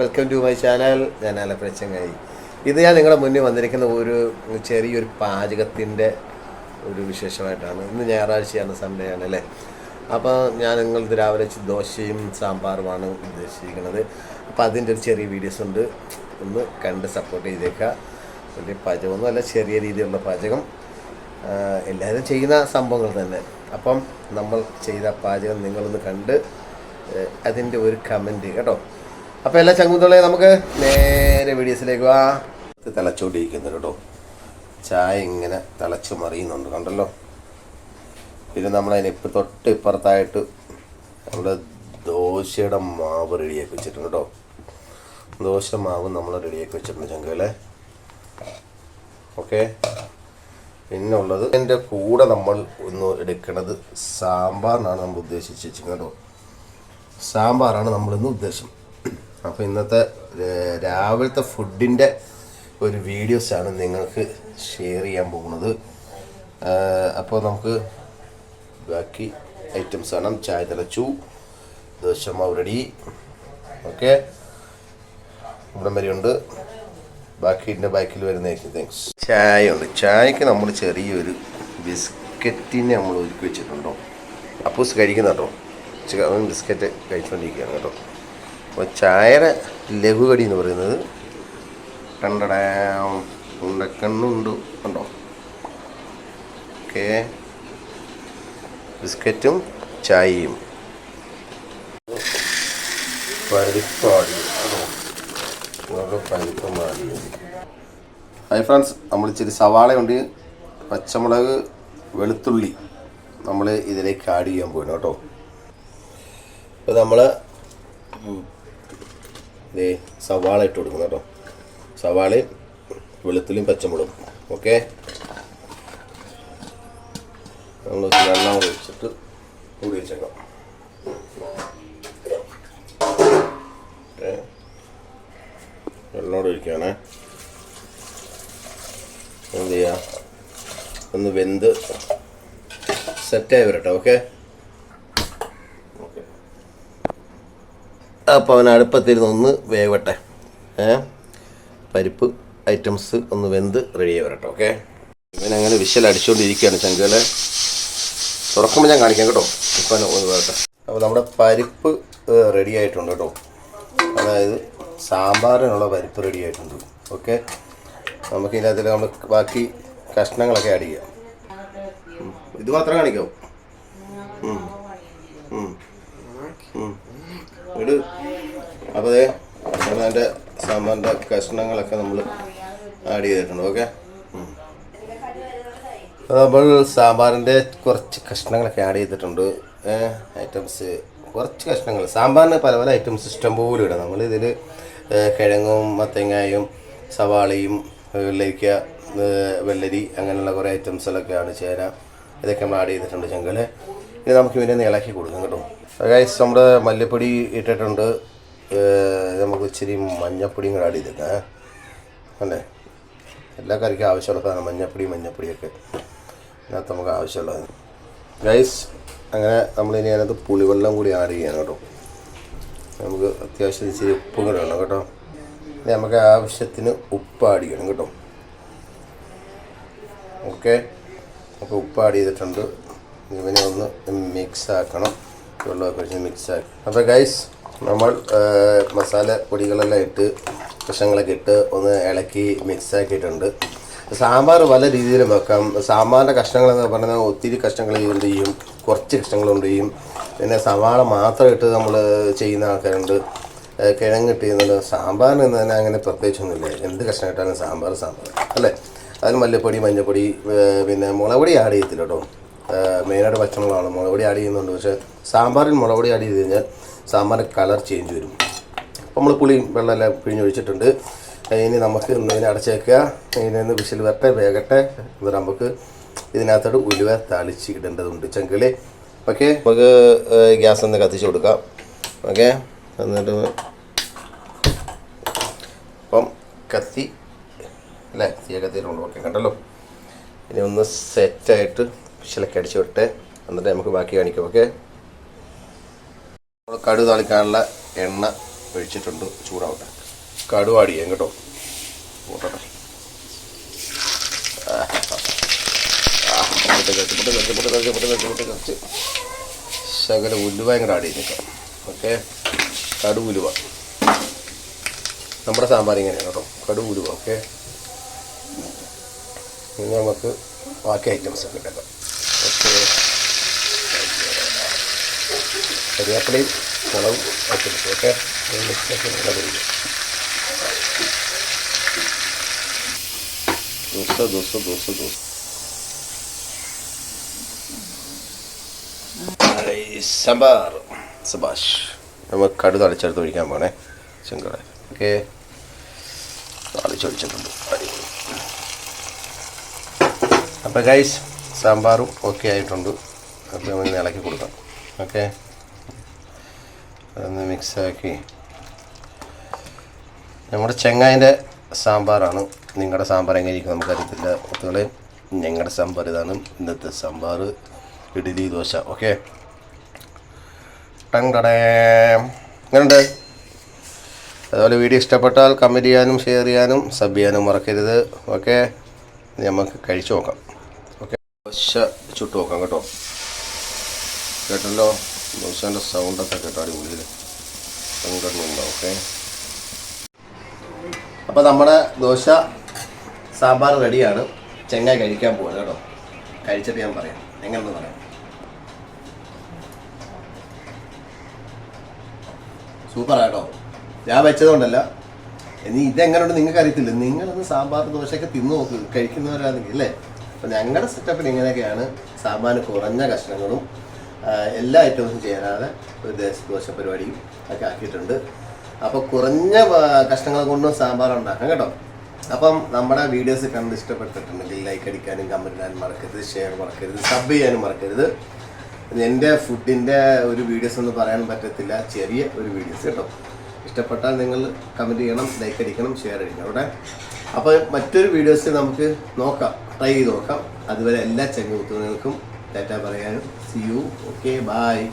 Welcome to my channel. ഞാൻ ആലപ്പുഴച്ചങ്ങായി ഇത് ഞാൻ നിങ്ങളുടെ മുന്നിൽ വന്നിരിക്കുന്ന ഒരു ചെറിയൊരു പാചകത്തിന്റെ ഒരു വിശേഷമായിട്ടാണ്. ഇന്ന് ഞായറാഴ്ചയാണ് സൺഡേ ആണ് അല്ലേ അപ്പോൾ ഞാൻ നിങ്ങൾ രാവിലെ ദോശയും സാമ്പാറുമാണ് ഉദ്ദേശിക്കുന്നത്. അപ്പോൾ അതിന്റെ ഒരു ചെറിയ വീഡിയോസ് ഉണ്ട്. ഒന്ന് കണ്ട് സപ്പോർട്ട് ചെയ്തേക്കുക. വലിയ പാചകമൊന്നും അല്ല ചെറിയ രീതിയിലുള്ള പാചകം. എല്ലാവരും ചെയ്യുന്ന സംഭവങ്ങൾ തന്നെ. അപ്പം നമ്മൾ ചെയ്ത പാചകം നിങ്ങളൊന്ന് കണ്ട് അതിന്റെ ഒരു കമന്റ് കേട്ടോ. അപ്പോൾ എല്ലാ ചങ്കുന്തളെ നമുക്ക് നേരെ വീഡിയോസിലേക്ക് വാ. ഇത് കേട്ടോ. ചായ ഇങ്ങനെ തിളച്ച് മറിയുന്നുണ്ട് കണ്ടല്ലോ? പിന്നെ നമ്മൾ അതിന് ഇപ്പം തൊട്ട് ഇപ്പുറത്തായിട്ട് നമ്മുടെ ദോശയുടെ മാവ് റെഡിയാക്കി വെച്ചിട്ടുണ്ട് കേട്ടോ. ദോശ മാവ് നമ്മൾ റെഡിയാക്കി വെച്ചിട്ടുണ്ട് ചങ്കല്ലേ ഓക്കെ? പിന്നെ ഉള്ളത് എന്റെ കൂടെ നമ്മൾ ഒന്ന് എടുക്കുന്നത് സാമ്പാറിനാണ് നമ്മൾ ഉദ്ദേശിച്ച് വെച്ചിരിക്കുന്നത് കേട്ടോ. സാമ്പാറാണ് നമ്മളിന്ന് ഉദ്ദേശം. അപ്പോൾ ഇന്നത്തെ രാവിലത്തെ ഫുഡിന്റെ ഒരു വീഡിയോസാണ് നിങ്ങൾക്ക് ഷെയർ ചെയ്യാൻ പോകുന്നത്. അപ്പോൾ നമുക്ക് ബാക്കി ഐറ്റംസ് ആണ് ചായ തിളച്ചു ദോശമാവ് റെഡി ഓക്കെ ഇവിടെ വരെയുണ്ട് ബാക്കിന്റെ ബാക്കിൽ വരുന്നതായിരിക്കും. താങ്ക്സ് ചായ ഉണ്ട്. ചായക്ക് നമ്മൾ ചെറിയൊരു ബിസ്ക്കറ്റിനെ നമ്മൾ ഒരുക്കി വെച്ചിട്ടുണ്ടോ അപ്പൂസ് കഴിക്കുന്നുണ്ടോ? ബിസ്ക്കറ്റ് കഴിച്ചുകൊണ്ടിരിക്കുകയാണ് കേട്ടോ. അപ്പോൾ ചായയുടെ ലഘുകടി എന്ന് പറയുന്നത് കണ്ടടാ ഉണ്ടക്കണ്ണുണ്ട്. ഉണ്ടോ ഓക്കെ. ബിസ്ക്കറ്റും ചായയും. പരിപ്പാടി. പരിപ്പമാടി ഹായ് ഫ്രണ്ട്സ്. നമ്മൾ ഇച്ചിരി സവാളയുണ്ട് പച്ചമുളക് വെളുത്തുള്ളി നമ്മൾ ഇതിലേക്ക് ആഡ് ചെയ്യാൻ പോകണം കേട്ടോ. ഇപ്പോൾ നമ്മൾ ഇതേ സവാള ഇട്ട് കൊടുക്കണം കേട്ടോ. സവാളയും വെളുത്തുള്ളിയും പച്ചമുളകും. ഓക്കെ നമ്മൾ വെള്ളം ഒഴിച്ചിട്ട് കൂടി വെച്ചേക്കാം വെള്ളോട് വെള്ളം ഒഴിക്കുകയാണേ. എന്ത് ചെയ്യുക ഒന്ന് വെന്ത് സെറ്റായി വരട്ടെ ഓക്കെ അപ്പോൾ അവൻ അടുപ്പത്തിരുന്ന് ഒന്ന് വേവട്ടെ. പരിപ്പ് ഐറ്റംസ് ഒന്ന് വെന്ത് റെഡിയായി വരട്ടെ ഓക്കെ ഇവനങ്ങനെ വിശൽ അടിച്ചുകൊണ്ടിരിക്കുകയാണ് ചങ്കുകളെ. തുറക്കുമ്പോൾ ഞാൻ കാണിക്കാം കേട്ടോ. ഇപ്പം ഒന്ന് വരട്ടെ അപ്പോൾ നമ്മുടെ പരിപ്പ് റെഡി ആയിട്ടുണ്ട് കേട്ടോ. അതായത് സാമ്പാറിനുള്ള പരിപ്പ് റെഡി ആയിട്ടുണ്ട് ഓക്കെ നമുക്ക് ഇതിനകത്തിൽ നമ്മൾ ബാക്കി കഷ്ണങ്ങളൊക്കെ ആഡ് ചെയ്യാം. ഇത് മാത്രം കാണിക്കാവും. ഇട്. അപ്പോൾ അതെ അതിന്റെ സാമ്പാറിന്റെ കഷ്ണങ്ങളൊക്കെ നമ്മൾ ആഡ് ചെയ്തിട്ടുണ്ട് ഓക്കെ? നമ്മൾ സാമ്പാറിന്റെ കുറച്ച് കഷ്ണങ്ങളൊക്കെ ആഡ് ചെയ്തിട്ടുണ്ട്. ഐറ്റംസ്. കുറച്ച് കഷ്ണങ്ങൾ. സാമ്പാറിന് പല പല ഐറ്റംസ് ഇഷ്ടം പോലെ ഇടാം. നമ്മൾ ഇതിൽ കിഴങ്ങും മത്തങ്ങായും സവാളയും വെള്ളരിക്ക വെള്ളരി അങ്ങനെയുള്ള കുറേ ഐറ്റംസുകളൊക്കെയാണ് ചേന. ഇതൊക്കെ നമ്മൾ ആഡ് ചെയ്തിട്ടുണ്ട് ചെങ്കൽ. ഇനി നമുക്ക് ഇതിനെ നീളാക്കി കൊടുക്കാം കേട്ടോ. ഗൈസ് നമ്മുടെ മല്ലിപ്പൊടി ഇട്ടിട്ടുണ്ട്. നമുക്ക് ഇച്ചിരി മഞ്ഞപ്പൊടിയും കൂടെ ആഡ് ചെയ്തേക്കാം അല്ലേ? എല്ലാ കറിക്കും ആവശ്യമുള്ള സാധനം മഞ്ഞപ്പൊടി മഞ്ഞപ്പൊടിയൊക്കെ. ഇതിനകത്ത് നമുക്ക് ആവശ്യമുള്ളത്. ഗൈസ് അങ്ങനെ നമ്മൾ ഇനി അതിനകത്ത് പുളിവെള്ളം കൂടി ആഡ് ചെയ്യണം കേട്ടോ. നമുക്ക് അത്യാവശ്യം ഇച്ചിരി ഉപ്പും കൂടെ വേണം കേട്ടോ. ഇനി നമുക്ക് ആവശ്യത്തിന് ഉപ്പ് ആഡ് ചെയ്യണം കേട്ടോ. ഓക്കെ നമുക്ക് ഉപ്പ് ആഡ് ചെയ്തിട്ടുണ്ട്. ഇവനെ ഒന്ന് മിക്സ് ആക്കണം. വെള്ളമൊക്കെ ഒഴിച്ച് മിക്സ് ആക്കി. അപ്പോൾ ഗൈസ് നമ്മൾ മസാല പൊടികളെല്ലാം ഇട്ട് കഷ്ണങ്ങളൊക്കെ ഇട്ട് ഒന്ന് ഇളക്കി മിക്സ് ആക്കിയിട്ടുണ്ട്. സാമ്പാർ പല രീതിയിലും വെക്കാം. സാമ്പാറിന്റെ കഷ്ണങ്ങൾ എന്ന് പറഞ്ഞാൽ ഒത്തിരി കഷ്ണങ്ങൾ എന്ത് ചെയ്യും? കുറച്ച് കഷ്ണങ്ങളുണ്ട് ചെയ്യും. പിന്നെ സവാള മാത്രം ഇട്ട് നമ്മൾ ചെയ്യുന്ന ആൾക്കാരുണ്ട്. കിഴങ്ങ് ഇട്ട് ചെയ്യുന്നുണ്ട്. സാമ്പാറിന് തന്നെ അങ്ങനെ പ്രത്യേകിച്ചൊന്നുമില്ല. എന്ത് കഷ്ണം ഇട്ടാലും സാമ്പാർ സാമ്പാർ. അല്ലേ? അതിന് മല്ലിപ്പൊടി മഞ്ഞൾപ്പൊടി പിന്നെ മുളക് ആഡ് ചെയ്യത്തില്ല കേട്ടോ. മെയിനായിട്ട് പച്ചമുളകാണ്. മുളക് പൊടി ആഡ് ചെയ്യുന്നുണ്ട്. പക്ഷേ സാമ്പാറിൽ മുളക് പൊടി ആഡ് ചെയ്ത് കഴിഞ്ഞാൽ സാമ്പാറിന് കളർ ചേഞ്ച് വരും. അപ്പോൾ നമ്മൾ പുളിയും വെള്ളമെല്ലാം പിഴിഞ്ഞൊഴിച്ചിട്ടുണ്ട് ഇനി നമുക്ക് ഇതിനെ അടച്ചേക്കുക ഇതിനൊന്ന് വിശൽ വരട്ടെ വേകട്ടെ. എന്നിട്ട് നമുക്ക് ഇതിനകത്തോട്ട് ഉലുവ താളിച്ച് ഇടേണ്ടതുണ്ട് ചെങ്കിളി ഓക്കെ? നമുക്ക് ഗ്യാസ് ഒന്ന് കത്തിച്ച് കൊടുക്കാം. ഓക്കെ? എന്നിട്ട് അപ്പം കത്തി അല്ലേ? തീയ കത്തിയിട്ടുണ്ട്. ഓക്കെ കണ്ടല്ലോ? ഇനി ഒന്ന് സെറ്റായിട്ട് വിശലൊക്കെ അടിച്ചു വിട്ട് എന്നിട്ട് നമുക്ക് ബാക്കി കാണിക്കും ഓക്കെ കടു താളിക്കാനുള്ള എണ്ണ ഒഴിച്ചിട്ടുണ്ട് ചൂടാവട്ടെ. കടുവാടി ചെയ്യാം കേട്ടോ. ശകല ഉലുവ ഇങ്ങോട്ട് ആഡ് ചെയ്തേക്കാം ഓക്കെ കടു ഉലുവ. നമ്മുടെ സാമ്പാർ ഇങ്ങനെയാണ് കേട്ടോ. കടു ഉലുവ ഓക്കെ ഇനി നമുക്ക് ബാക്കി ഐറ്റംസ് ഒക്കെ ഇട്ടേക്കാം ഓക്കെ കരിയാപ്പിലയും മുളകും ഐറ്റംസ് ഓക്കെ? മിക്സാക്കി നല്ല പൊടിക്കും ദോശ ദോശ ദോശ ദോശ. സമ്പാർ. സബാഷ്. നമുക്ക് കടു തളിച്ചെടുത്ത് ഒഴിക്കാൻ പോണേ ചെങ്കട ഓക്കെ? തളിച്ചൊഴിച്ചിട്ടുണ്ട് അടിപൊളി അപ്പോൾ ഗൈസ് സാമ്പാറും ഒക്കെ ആയിട്ടുണ്ട്. അപ്പോൾ നമ്മൾ ഇളക്കി കൊടുക്കാം. ഓക്കെ? അതൊന്ന് മിക്സാക്കി. നമ്മുടെ ചെങ്ങായിന്റെ സാമ്പാറാണ്. നിങ്ങളുടെ സാമ്പാർ എങ്ങനെയിരിക്കും നമുക്കറിയത്തില്ല. ഒത്തുകളെ ഞങ്ങളുടെ സാമ്പാർ ഇതാണ്. ഇന്നത്തെ സാമ്പാർ ഇഡ്ഡലി ദോശ. ഓക്കെ? ടങ് ഇങ്ങനെയുണ്ട് അതുപോലെ വീഡിയോ ഇഷ്ടപ്പെട്ടാൽ കമന്റ് ചെയ്യാനും ഷെയർ ചെയ്യാനും സബ് ചെയ്യാനും മറക്കരുത്. ഓക്കെ? നമുക്ക് കഴിച്ചു നോക്കാം. ഓക്കെ? ദോശ ചുട്ട് നോക്കാം കേട്ടോ. കേട്ടല്ലോ? ദോശേന്റെ സൗണ്ടൊക്കെ കേട്ടോ അടിപൊളിയിൽ സംഘടനയുണ്ടോ? ഓക്കെ. അപ്പോൾ നമ്മുടെ ദോശ സാമ്പാർ റെഡിയാണ്. ചെങ്ങായി കഴിക്കാൻ പോവാണ് കേട്ടോ. കഴിച്ചിട്ട് ഞാൻ പറയാം. എങ്ങനെയെന്ന് പറയാം. സൂപ്പറാട്ടോ ഞാൻ വെച്ചതുകൊണ്ടല്ല. ഇനി ഇതെങ്ങനെയുണ്ട് നിങ്ങൾക്ക് അറിയത്തില്ല നിങ്ങളൊന്ന് സാമ്പാർ ദോശയൊക്കെ തിന്നു നോക്ക്. കഴിക്കുന്നവരാണെങ്കിൽ അല്ലേ? അപ്പം ഞങ്ങളുടെ സെറ്റപ്പിൽ ഇങ്ങനെയൊക്കെയാണ് സാമ്പാറിന് കുറഞ്ഞ കഷ്ണങ്ങളും എല്ലാ ഐറ്റംസും ചെയ്യാനാണ് ഒരു ദേശ ദോശ പരിപാടിയും ഒക്കെ ആക്കിയിട്ടുണ്ട്. അപ്പോൾ കുറഞ്ഞ കഷ്ണങ്ങൾ കൊണ്ടും സാമ്പാർ ഉണ്ടാക്കാം കേട്ടോ. അപ്പം നമ്മുടെ വീഡിയോസ് കണ്ട് ഇഷ്ടപ്പെട്ടിട്ടുണ്ടെങ്കിൽ ലൈക്ക് അടിക്കാനും കമന്റ് ഇടാനും മറക്കരുത് ഷെയർ മറക്കരുത് സബ് ചെയ്യാനും മറക്കരുത്. എന്റെ ഫുഡിന്റെ ഒരു വീഡിയോസ് ഒന്നും പറയാൻ പറ്റത്തില്ല ചെറിയ ഒരു വീഡിയോസ് കേട്ടോ. ഇഷ്ടപ്പെട്ടാൽ നിങ്ങൾ കമന്റ് ചെയ്യണം ലൈക്ക് അടിക്കണം ഷെയർ അടിക്കണം അവിടെ അപ്പോൾ മറ്റൊരു വീഡിയോസ് നമുക്ക് നോക്കാം ട്രൈ ചെയ്ത് നോക്കാം. അതുവരെ എല്ലാ ചെങ്ങുത്തുകൾക്കും ടാറ്റ പറയാനും. C you okay bye